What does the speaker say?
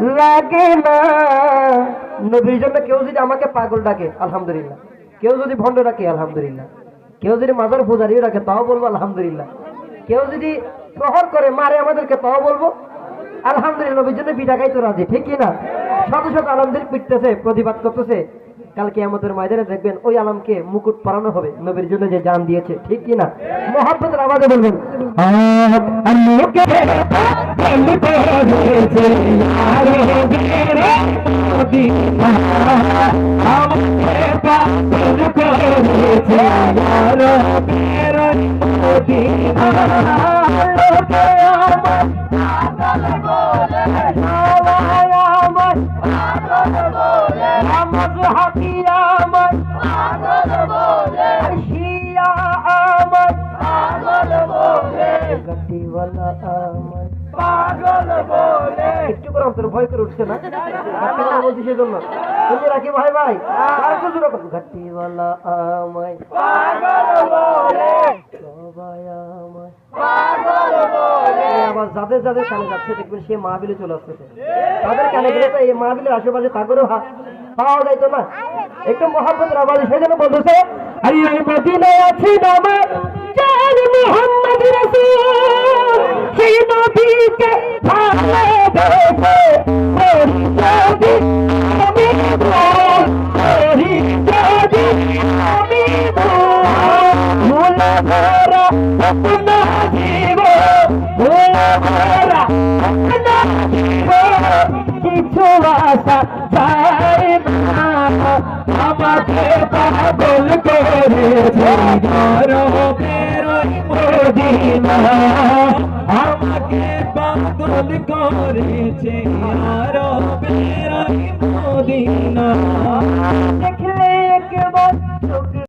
লাগে না। নবীর জন্য কেউ যদি আমাকে পাগল ডাকে, আলহামদুলিল্লাহ। কেউ যদি ভণ্ড ডাকে, আলহামদুলিল্লাহ। কেউ যদি মাজার পূজারিও ডাকে, তাও বলব আলহামদুলিল্লাহ। কেউ যদি প্রহর করে, মারে আমাদেরকে, তাও বলব আলহামদুলিল্লাহ। নবীর জন্য বিটা গাইতে রাজি, ঠিক না? শত শত আলমদের পিটতেছে প্রতিবাদ করতেছে। কালকে আমাদের ময়দানে দেখবেন ওই আলমকে মুকুট পরানো হবে, নবীর জন্য যে জান দিয়েছে, ঠিক কি না? আওয়াজে বলবেন একটু করে অন্তর ভয় করে উঠছে না আপনারা বলছি সেজন্য তুমি রাখি ভাই ভাই আর কিছু রকম ঘাটিওয়ালা আমায় সবাই আমায় আবার যাদের যাদের কানে যাচ্ছে, দেখবেন সে মাহবিলে চলে আসতেছে। তাদের কানে গেলে তো এই মাহবিলের আশেপাশে তাগরও হা- পাওয়া যাইতো না। একটু মহাব্বতের আওয়াজ সেই জন্য বলতেছে আরে এই মদিনায় কিছু আশা চাই না আমাকে পাগল করেছে মদিনা আমাকে পাগল করেছে আর বেরোই মদিনা